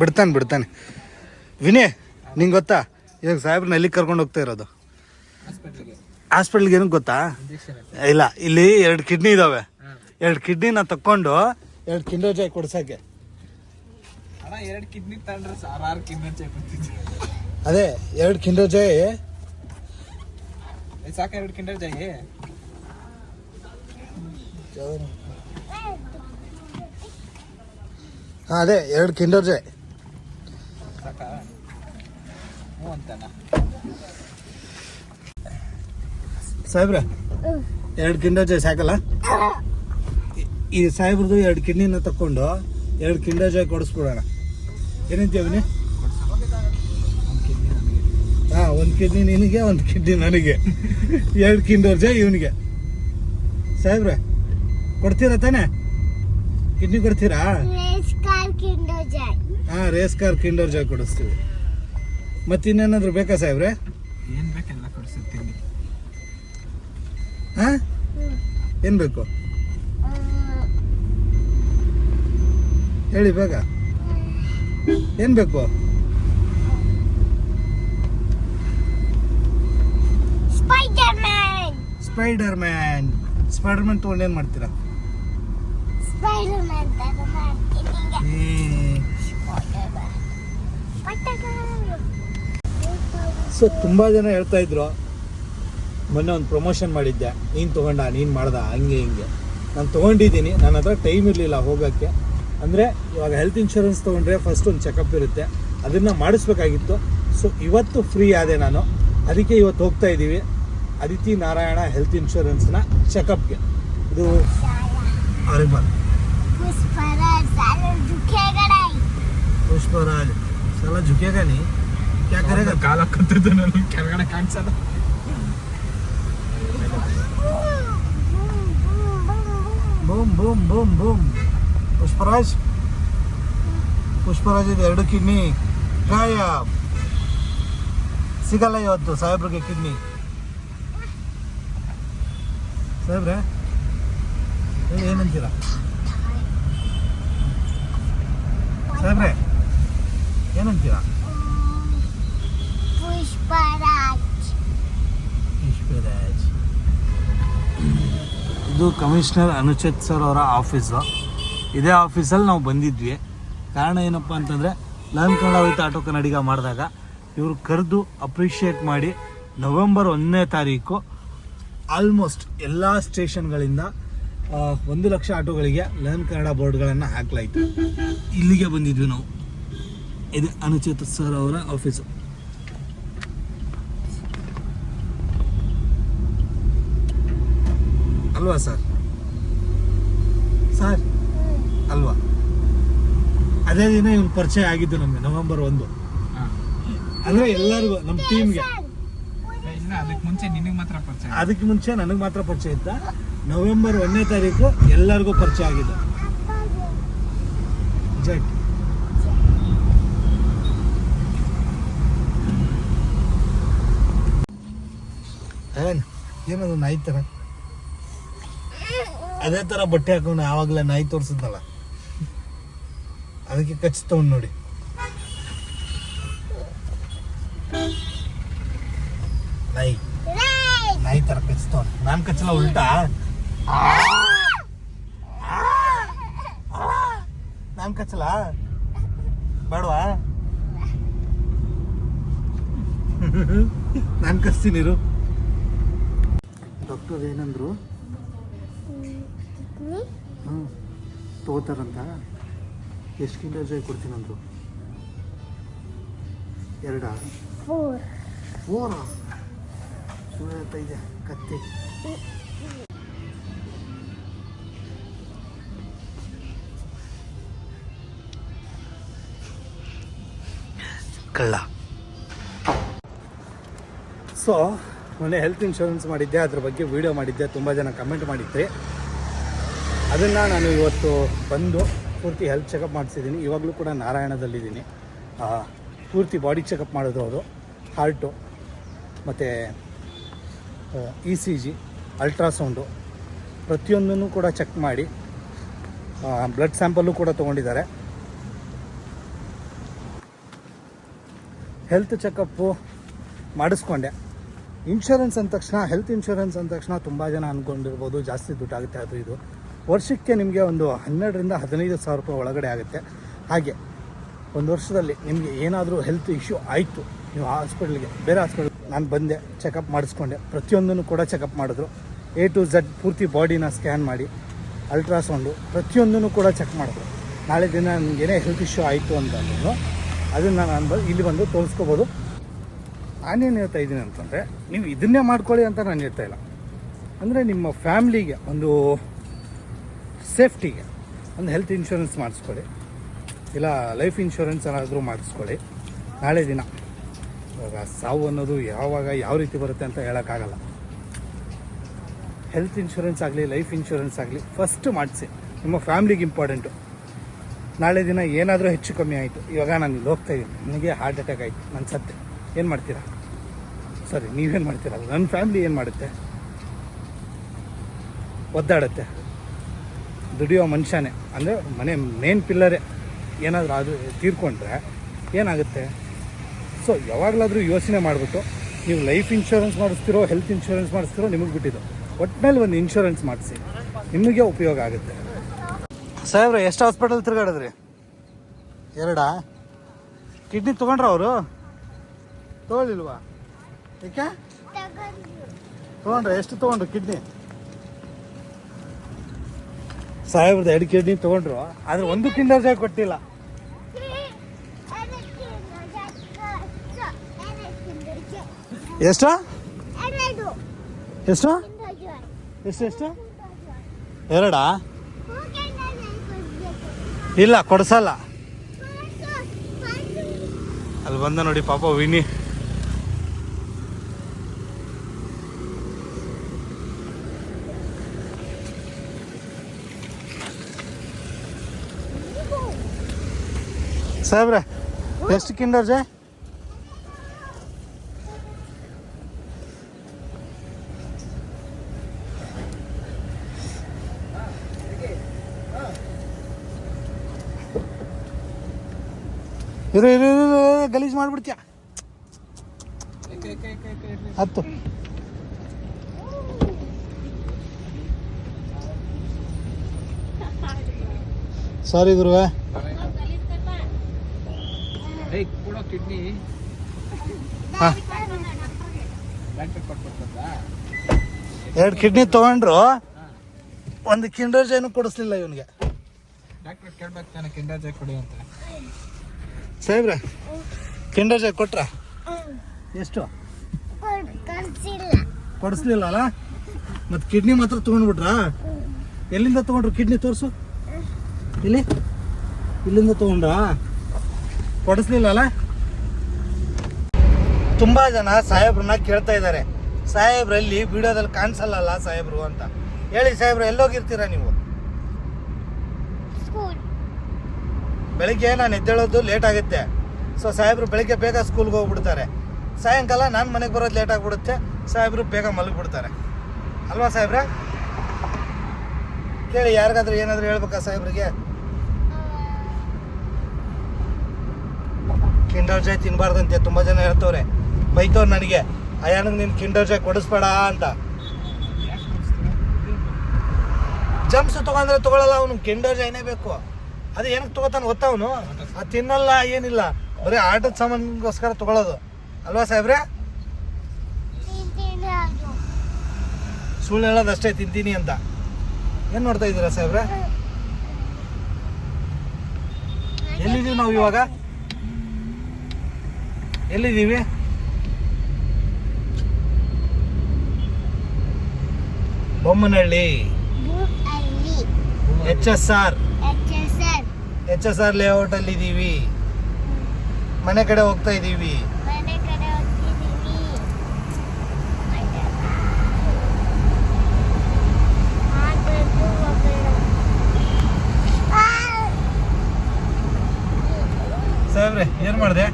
ಬಿಡ್ತಾನೆ ಬಿಡ್ತಾನೆ. ವಿನಯ್ ನಿಂಗೆ ಗೊತ್ತಾ? ಇವಾಗ ಸಾಹೇಬ್ರನ್ನ ಎಲ್ಲಿಗೆ ಕರ್ಕೊಂಡು ಹೋಗ್ತಾ ಇರೋದು? ಹಾಸ್ಪಿಟ್ಲಿಗೆ ಏನಕ್ಕೆ ಗೊತ್ತಾ? ಇಲ್ಲ ಇಲ್ಲಿ ಎರಡು ಕಿಡ್ನಿ ಇದಾವೆ. ಎರಡು ಕಿಡ್ನಿನ ತಕ್ಕೊಂಡು ಎರಡು ಕಿಂಡೋ ಜಾಯ್ ಕೊಡ್ಸೋಕ್ಕೆ. ಎರಡು ಕಿಡ್ನಿ ತಗೊಂಡ್ರೆ ಕಿಂಡೋ ಅದೇ ಎರಡು ಕಿಂಡೋ ಜಾಯ್ ಸಾಕ ಎರಡು ಕಿಂಡೋ ಜಾಯಿ ಹಾಂ ಅದೇ ಎರಡು ಕಿಂಡರ್ ಜಾಯ್ ಸಾಹೇಬ್ರ ಎರಡು ಕಿಂಡರ್ ಜಾಯ್ ಸಾಕಲ್ಲ? ಈ- ಸಾಹೇಬ್ರದ್ದು ಎರಡು ಕಿಡ್ನಿನ ತಕ್ಕೊಂಡು ಎರಡು ಕಿಂಡರ್ ಜಾಯ್ ಕೊಡಿಸ್ಬಿಡೋಣ. ಏನಂತೀವಿ ಹಾಂ ಒಂದು ಕಿಡ್ನಿ ನಿನಗೆ ಒಂದು ಕಿಡ್ನಿ ನನಗೆ. ಎರಡು ಕಿಂಡರ್ ಜಾಯ್ ಇವನಿಗೆ. ಸಾಹೇಬ್ರೆ ಕೊಡ್ತೀರಾ ತಾನೇ? ಕಿಡ್ನಿ ಕೊಡ್ತೀರಾ? ಹಾಂ ರೇಸ್ ಕಾರ್ ಕಿಂಡರ್ ಜಾಯ್ ಕೊಡಿಸ್ತೀವಿ. ಮತ್ತೆ ಇನ್ನೇನಾದರೂ ಬೇಕಾ ಸಾಹೇಬ್ರೆ? ಏನು ಬೇಕೆಲ್ಲ ಕೊಡಿಸುತ್ತೀನಿ ಹಾಂ? ಏನು ಬೇಕು? ಹೇಳಿ ಬೇಗ. ಏನು ಬೇಕು! ಸ್ಪೈಡರ್ ಮ್ಯಾನ್ ಸ್ಪೈಡರ್ ಮ್ಯಾನ್ ತೊಗೊಂಡು ಏನು ಮಾಡ್ತೀರಾ? ಸ್ಪೈಡರ್ ಮ್ಯಾನ್ ತರ ಸೊ ತುಂಬ ಜನ ಹೇಳ್ತಾಯಿದ್ರು ಮೊನ್ನೆ ಒಂದು ಪ್ರಮೋಷನ್ ಮಾಡಿದ್ದೆ. ನೀನು ತೊಗೊಂಡ ನೀನು ಮಾಡ್ದ ಹಂಗೆ ಹಿಂಗೆ. ನಾನು ತೊಗೊಂಡಿದ್ದೀನಿ. ನನ್ನ ಹತ್ರ ಟೈಮ್ ಇರಲಿಲ್ಲ ಹೋಗೋಕ್ಕೆ. ಅಂದರೆ ಇವಾಗ ಹೆಲ್ತ್ ಇನ್ಶೂರೆನ್ಸ್ ತೊಗೊಂಡ್ರೆ ಫಸ್ಟ್ ಒಂದು ಚೆಕಪ್ ಇರುತ್ತೆ. ಅದನ್ನು ಮಾಡಿಸ್ಬೇಕಾಗಿತ್ತು. ಸೊ ಇವತ್ತು ಫ್ರೀ ಆದೆ ನಾನು. ಅದಕ್ಕೆ ಇವತ್ತು ಹೋಗ್ತಾ ಇದ್ದೀವಿ ಅದಿತಿ ನಾರಾಯಣ ಹೆಲ್ತ್ ಇನ್ಶೂರೆನ್ಸ್ನ ಚೆಕಪ್ಗೆ ಇದು ಪುಷ್ಪರಾಜ್ ಸಲ ಜುಕೇಗನಿ ಯಾಕಂದ್ರೆ ಕಾಲ ಹಾಕುತ್ತಿದ್ದು ನಾನು ಕೆಳಗಡೆ ಕಾಣಿಸಲ್ಲ. Boom boom boom boom. Pushparaj. Pushparaj ಇದೆ ಎರಡು ಕಿಡ್ನಿ. ಗಾಯ ಸಿಗಲ್ಲ ಇವತ್ತು ಸಾಹೇಬ್ರಿಗೆ ಕಿಡ್ನಿ. ಸಾಹೇಬ್ರೆ ಏನಂತೀರಾ? ಸಾಹೇಬ್ರೆ ಏನಂತೀರಾ? ಇದು ಕಮಿಷನರ್ ಅನುಚೇತ್ ಸರ್ ಅವರ ಆಫೀಸು ಇದೇ ಆಫೀಸಲ್ಲಿ ನಾವು ಬಂದಿದ್ವಿ. ಕಾರಣ ಏನಪ್ಪ ಅಂತಂದರೆ learn Kannada with auto Kannadiga ಮಾಡಿದಾಗ ಇವರು ಕರೆದು ಅಪ್ರಿಷಿಯೇಟ್ ಮಾಡಿ ನವೆಂಬರ್ ಒಂದನೇ ತಾರೀಕು ಆಲ್ಮೋಸ್ಟ್ ಎಲ್ಲ ಸ್ಟೇಷನ್ಗಳಿಂದ ಒಂದು ಲಕ್ಷ ಆಟೋಗಳಿಗೆ ಲರ್ನ್ ಕನ್ನಡ ಬೋರ್ಡ್ಗಳನ್ನು ಹಾಕಲಾಯಿತು. ಇಲ್ಲಿಗೆ ಬಂದಿದ್ವಿ ನಾವು. ಇದು ಅನುಚೇತ್ ಸರ್ ಅವರ ಆಫೀಸು ಅಲ್ವಾ ಸರ್? ಸರ್ ಅಲ್ವಾ? ಅದೇ ದಿನ ಇವ್ನು ಪರಿಚಯ ಆಗಿದ್ದು ನಮಗೆ ನವೆಂಬರ್ ಒಂದು. ಅಂದ್ರೆ ಎಲ್ಲರಿಗೂ ನಮ್ಮ ಟೀಮ್ಗೆ ಅದಕ್ಕೆ ಮುಂಚೆ ನಿನಗೆ ಮಾತ್ರ ಪರಿಚಯ ಅದಕ್ಕೆ ಮುಂಚೆ ನನಗೆ ಮಾತ್ರ ಪರಿಚಯ ಇತ್ತ. ನವೆಂಬರ್ ಒಂದನೇ ತಾರೀಕು ಎಲ್ಲರಿಗೂ ಪರಿಚಯ ಆಗಿದೆ ಜಟ್ ಏನ್ ಏನದು ನಾಯಿ ತರ? ಅದೇ ತರ ಬಟ್ಟೆ ಹಾಕೊಂಡು ಆವಾಗಲೇ ನಾಯಿ ತೋರಿಸಿದ್ನಲ್ಲ ಅದಕ್ಕೆ ಕಚ್ತವ್ ನೋಡಿ. ನಾಯಿ. ನಾಯಿ ತರ ಕಚ್ತವನ್ ನಾನ್ ಕಚ್ಚಲ ಉಲ್ಟಾ. ನಾನ್ ಕಚ್ಚಲ್ಲ? ಬೇಡವಾ? ನಾನ್ ಕಚ್ತೀನಿ ಡಾಕ್ಟರ್ ಏನಂದ್ರು ಹ್ಞೂ ತಗೋತಾರಂತ. ಎಷ್ಟು ಕಿಂಡರ್ ಕೊಡ್ತೀನಿ ಕೊಡ್ತೀನಂದ್ರು ಎರಡ. ಫೋರ ಸುಮ್ಮನೆ ಹೇಳ್ತಾ ಇದೆ ಕತ್ತಿ. ಕಳ್ಳ. ಸೊ ಮೊನ್ನೆ ಹೆಲ್ತ್ ಇನ್ಶೂರೆನ್ಸ್ ಮಾಡಿದ್ದೆ ಅದ್ರ ಬಗ್ಗೆ ವಿಡಿಯೋ ಮಾಡಿದ್ದೆ ತುಂಬ ಜನ ಕಮೆಂಟ್ ಮಾಡಿದ್ರಿ. ಅದನ್ನು ನಾನು ಇವತ್ತು ಬಂದು ಪೂರ್ತಿ ಹೆಲ್ತ್ ಚೆಕಪ್ ಮಾಡಿಸಿದ್ದೀನಿ. ಇವಾಗಲೂ ಕೂಡ ನಾರಾಯಣದಲ್ಲಿದ್ದೀನಿ. ಪೂರ್ತಿ ಬಾಡಿ ಚೆಕಪ್ ಮಾಡೋದು ಅವರು ಹಾರ್ಟು ಮತ್ತು ಇ ಸಿ ಜಿ ಅಲ್ಟ್ರಾಸೌಂಡು ಪ್ರತಿಯೊಂದನ್ನು ಕೂಡ ಚೆಕ್ ಮಾಡಿ. ಬ್ಲಡ್ ಸ್ಯಾಂಪಲ್ಲು ಕೂಡ ತೊಗೊಂಡಿದ್ದಾರೆ. ಹೆಲ್ತ್ ಚೆಕಪ್ಪು ಮಾಡಿಸ್ಕೊಂಡೆ. ಇನ್ಶೂರೆನ್ಸ್ ಅಂದ ತಕ್ಷಣ ಹೆಲ್ತ್ ಇನ್ಶೂರೆನ್ಸ್ ಅಂದ ತಕ್ಷಣ ತುಂಬ ಜನ ಅಂದ್ಕೊಂಡಿರ್ಬೋದು ಜಾಸ್ತಿ ದುಡ್ಡಾಗುತ್ತೆ ಅದು ಇದು. ವರ್ಷಕ್ಕೆ ನಿಮಗೆ ಒಂದು ಹನ್ನೆರಡರಿಂದ ಹದಿನೈದು ಸಾವಿರ ರೂಪಾಯಿ ಒಳಗಡೆ ಆಗುತ್ತೆ. ಹಾಗೆ ಒಂದು ವರ್ಷದಲ್ಲಿ ನಿಮಗೆ ಏನಾದರೂ ಹೆಲ್ತ್ ಇಶ್ಯೂ ಆಯಿತು, ನೀವು ಹಾಸ್ಪಿಟ್ಲಿಗೆ ಬೇರೆ ಹಾಸ್ಪಿಟ್ಲ್ ನಾನು ಬಂದೆ ಚೆಕಪ್ ಮಾಡಿಸ್ಕೊಂಡೆ. ಪ್ರತಿಯೊಂದನ್ನು ಕೂಡ ಚೆಕಪ್ ಮಾಡಿದ್ರು. ಎ ಟು ಝಡ್ ಪೂರ್ತಿ ಬಾಡಿನ ಸ್ಕ್ಯಾನ್ ಮಾಡಿ ಅಲ್ಟ್ರಾಸೌಂಡು ಪ್ರತಿಯೊಂದನ್ನು ಕೂಡ ಚೆಕ್ ಮಾಡಿದ್ರು. ನಾಳೆ ದಿನ ನನಗೇನೇ ಹೆಲ್ತ್ ಇಶ್ಯೂ ಆಯಿತು ಅಂತಂದ್ರು ಅದನ್ನು ನಾನು ಬಂದು ಇಲ್ಲಿ ಬಂದು ತೋರಿಸ್ಕೋಬೋದು. ನಾನೇನು ಹೇಳ್ತಾ ಇದ್ದೀನಿ ಅಂತಂದರೆ, ನೀವು ಇದನ್ನೇ ಮಾಡ್ಕೊಳ್ಳಿ ಅಂತ ನಾನು ಹೇಳ್ತಾ ಇಲ್ಲ. ಅಂದರೆ ನಿಮ್ಮ ಫ್ಯಾಮ್ಲಿಗೆ ಒಂದು ಸೇಫ್ಟಿಗೆ ಒಂದು ಹೆಲ್ತ್ ಇನ್ಶೂರೆನ್ಸ್ ಮಾಡಿಸ್ಕೊಳ್ಳಿ. ಇಲ್ಲ ಲೈಫ್ ಇನ್ಶೂರೆನ್ಸ್ ಏನಾದರೂ ಮಾಡಿಸ್ಕೊಳ್ಳಿ. ನಾಳೆ ದಿನ. ಇವಾಗ ಸಾವು ಅನ್ನೋದು ಯಾವಾಗ ಯಾವ ರೀತಿ ಬರುತ್ತೆ ಅಂತ ಹೇಳೋಕ್ಕಾಗಲ್ಲ. ಹೆಲ್ತ್ ಇನ್ಶೂರೆನ್ಸ್ ಆಗಲಿ, ಲೈಫ್ ಇನ್ಶೂರೆನ್ಸ್ ಆಗಲಿ ಫಸ್ಟ್ ಮಾಡಿಸಿ. ನಿಮ್ಮ ಫ್ಯಾಮ್ಲಿಗೆ ಇಂಪಾರ್ಟೆಂಟು ನಾಳೆ ದಿನ ಏನಾದರೂ ಹೆಚ್ಚು ಕಮ್ಮಿ ಆಯಿತು. ಇವಾಗ ನಾನು ಇಲ್ಲಿ ಹೋಗ್ತಾ ಇದ್ದೀನಿ. ನನಗೆ ಹಾರ್ಟ್ ಅಟ್ಯಾಕ್ ಆಯಿತು. ನನ್ನ ಸತ್ತೆ ಏನು ಮಾಡ್ತೀರಾ? ಸರಿ, ನೀವೇನು ಮಾಡ್ತೀರಾ? ನನ್ನ ಫ್ಯಾಮ್ಲಿ ಏನು ಮಾಡುತ್ತೆ? ಒದ್ದಾಡುತ್ತೆ. ದುಡಿಯೋ ಮನುಷ್ಯನೇ. ಅಂದರೆ ಮನೆ ಮೇನ್ ಪಿಲ್ಲರೇ ಏನಾದರೂ ಅದು ತೀರ್ಕೊಂಡ್ರೆ ಏನಾಗುತ್ತೆ? ಸೊ ಯಾವಾಗಲಾದರೂ ಯೋಚನೆ ಮಾಡಿಬಿಟ್ಟು, ನೀವು ಲೈಫ್ ಇನ್ಶೂರೆನ್ಸ್ ಮಾಡಿಸ್ತಿರೋ ಹೆಲ್ತ್ ಇನ್ಶೂರೆನ್ಸ್ ಮಾಡಿಸ್ತಿರೋ, ನಿಮಗೆ ಬಿಟ್ಟಿದ್ದು. ಒಟ್ಟಿನಲ್ಲಿ ಒಂದು ಇನ್ಶೂರೆನ್ಸ್ ಮಾಡಿಸಿ. ನಿಮಗೆ ಉಪಯೋಗ ಆಗುತ್ತೆ. ಸಾಹೇಬ್ರೆ, ಎಷ್ಟು ಹಾಸ್ಪಿಟಲ್ ತಿರುಗಾಡಿದ್ರಿ? ಎರಡಾ? ಕಿಡ್ನಿ ತೊಗೊಂಡ್ರ ಅವರು? ತೊಗೊಳ್ಳಿಲ್ವಾ? ಏಕೆ? ತೊಗೊಂಡ್ರೆ, ಎಷ್ಟು ತೊಗೊಂಡ್ರು ಕಿಡ್ನಿ ಸಾಹೇಬ್ರದ್ದು ಎರಡು ಕಿಡ್ನಿ ತೊಗೊಂಡ್ರು ಆದ್ರೆ ಒಂದು ಕಿಂಡರ್ ಕೊಟ್ಟಿಲ್ಲ ಎಷ್ಟು ಎಷ್ಟು. ಎಷ್ಟು ಎಷ್ಟು ಎರಡಾ. ಇಲ್ಲ, ಕೊಡ್ಸಲ್ಲ ಕೊಡ್ಸು. ಕೊಡ್ಸು. ಅಲ್ಲಿ ಬಂದ ನೋಡಿ ಪಾಪ ವಿನಿ ಸಾಹೇಬ್ರೆ ಎಷ್ಟು ಕಿಂಡರ್ ಜೆ? ಇರು ಇರು ಇರು, ಗಲೀಜ್ ಮಾಡ್ಬಿಡ್ತೀಯ. ಹತ್ತು. ಸಾರಿ ಗುರುವೆ. ಕೂಡ ಕಿಡ್ನಿ. ಎರಡು ಕಿಡ್ನಿ ತಗೊಂಡ್ರು. ಒಂದು ಕಿಂಡರ್ ಜೈನು ಕೊಡಿಸ್ಲಿಲ್ಲ ಇವನಿಗೆ. ಡಾಕ್ಟರ್ ಕೇಳ್ಬೇಕು ಕಿಂಡರ್ ಜಾಯ್ ಕೊಡಿ ಅಂತ. ಸಾಹೇಬ್ರೆ ಕಿಂಡರ್ ಜೈ ಕೊಟ್ರ? ಎಷ್ಟು? ಕೊಡ್- ಕೊಡ್ಸಿಲ್ಲ. ಕೊಡಿಸ್ಲಿಲ್ಲ ಅಲ್ಲ ಮತ್ತು ಕಿಡ್ನಿ ಮಾತ್ರ ತೊಗೊಂಡ್ಬಿಟ್ರಾ? ಎಲ್ಲಿಂದ ತೊಗೊಂಡ್ರು ಕಿಡ್ನಿ ತೋರಿಸು? ಇಲ್ಲಿ? ಇಲ್ಲಿಂದ ತೊಗೊಂಡ್ರಾ? ಕೊಡಿಸ್ಲಿಲ್ಲ ಅಲ್ಲ ತುಂಬಾ ಜನ ಸಾಹೇಬ್ರನ್ನ ಕೇಳ್ತಾ ಇದ್ದಾರೆ. ಸಾಹೇಬ್ರಲ್ಲಿ ವಿಡಿಯೋದಲ್ಲಿ ಕಾಣಿಸಲ್ಲ ಸಾಹೇಬ್ರು ಅಂತ? ಹೇಳಿ ಸಾಹೇಬ್ರು ಎಲ್ಲೋಗಿರ್ತೀರಾ ನೀವು? ಸ್ಕೂಲ್. ಬೆಳಿಗ್ಗೆ ನಾನು ಎದ್ದೇಳೋದು ಲೇಟ್ ಆಗುತ್ತೆ. ಸೊ ಸಾಹೇಬ್ರು ಬೆಳಿಗ್ಗೆ ಬೇಗ ಸ್ಕೂಲ್ಗೆ ಹೋಗ್ಬಿಡ್ತಾರೆ. ಸಾಯಂಕಾಲ ನಾನು ಮನೆಗೆ ಬರೋದು ಲೇಟ್ ಆಗಿಬಿಡುತ್ತೆ. ಸಾಹೇಬ್ರು ಬೇಗ ಮಲಗಿಬಿಡ್ತಾರೆ. ಅಲ್ವಾ ಸಾಹೇಬ್ರೆ? ಕೇಳಿ ಯಾರಿಗಾದ್ರೂ ಏನಾದರೂ ಹೇಳ್ಬೇಕಾ ಸಾಹೇಬ್ರಿಗೆ? ಕಿಂಡರ್ ಜಾಯ್ ತಿನ್ನಬಾರ್ದಂತೆ ತುಂಬ ಜನ ಹೇಳ್ತವ್ರೆ. ಬೈತವ್ರು ನನಗೆ, ಅಯ್ಯನಿಗೆ ನೀನು ಕಿಂಡರ್ ಜಾಯ್ ಕೊಡಿಸ್ಬೇಡ ಅಂತ. ಜಮ್ಸ್ ತಗೊಂಡ್ರೆ ತಗೊಳಲ್ಲ ಅವನು, ಕಿಂಡರ್ ಜಾಯ್ನೇ ಬೇಕು. ಅದು ಏನಕ್ಕೆ ತಗೋತಾನೆ ಗೊತ್ತವನು ಅದು ತಿನ್ನಲ್ಲ, ಏನಿಲ್ಲ. ಬರೀ ಆಟದ ಸಾಮಾನಿಗೋಸ್ಕರ ತಗೊಳ್ಳೋದು ಅಲ್ವಾ ಸಾಹೇಬ್ರೆ? ಸುಳ್ಳು ಹೇಳೋದು ಅಷ್ಟೇ, ತಿಂತೀನಿ ಅಂತ. ಏನು ನೋಡ್ತಾ ಇದ್ದೀರಾ ಸಾಹೇಬ್ರೆ? ಎಲ್ಲಿದ್ದೀವಿ ನಾವು ಇವಾಗ? ಎಲ್ಲಿದ್ದೀವಿ? Bommanahalli. H S R. H S R. Layout ಅಲ್ಲಿ ಇದ್ದೀವಿ ಮನೆ ಕಡೆ ಹೋಗ್ತಾ ಇದ್ದೀವಿ! ಸಾಹೇಬ್ರೆ ಏನು ಮಾಡಿದೆ?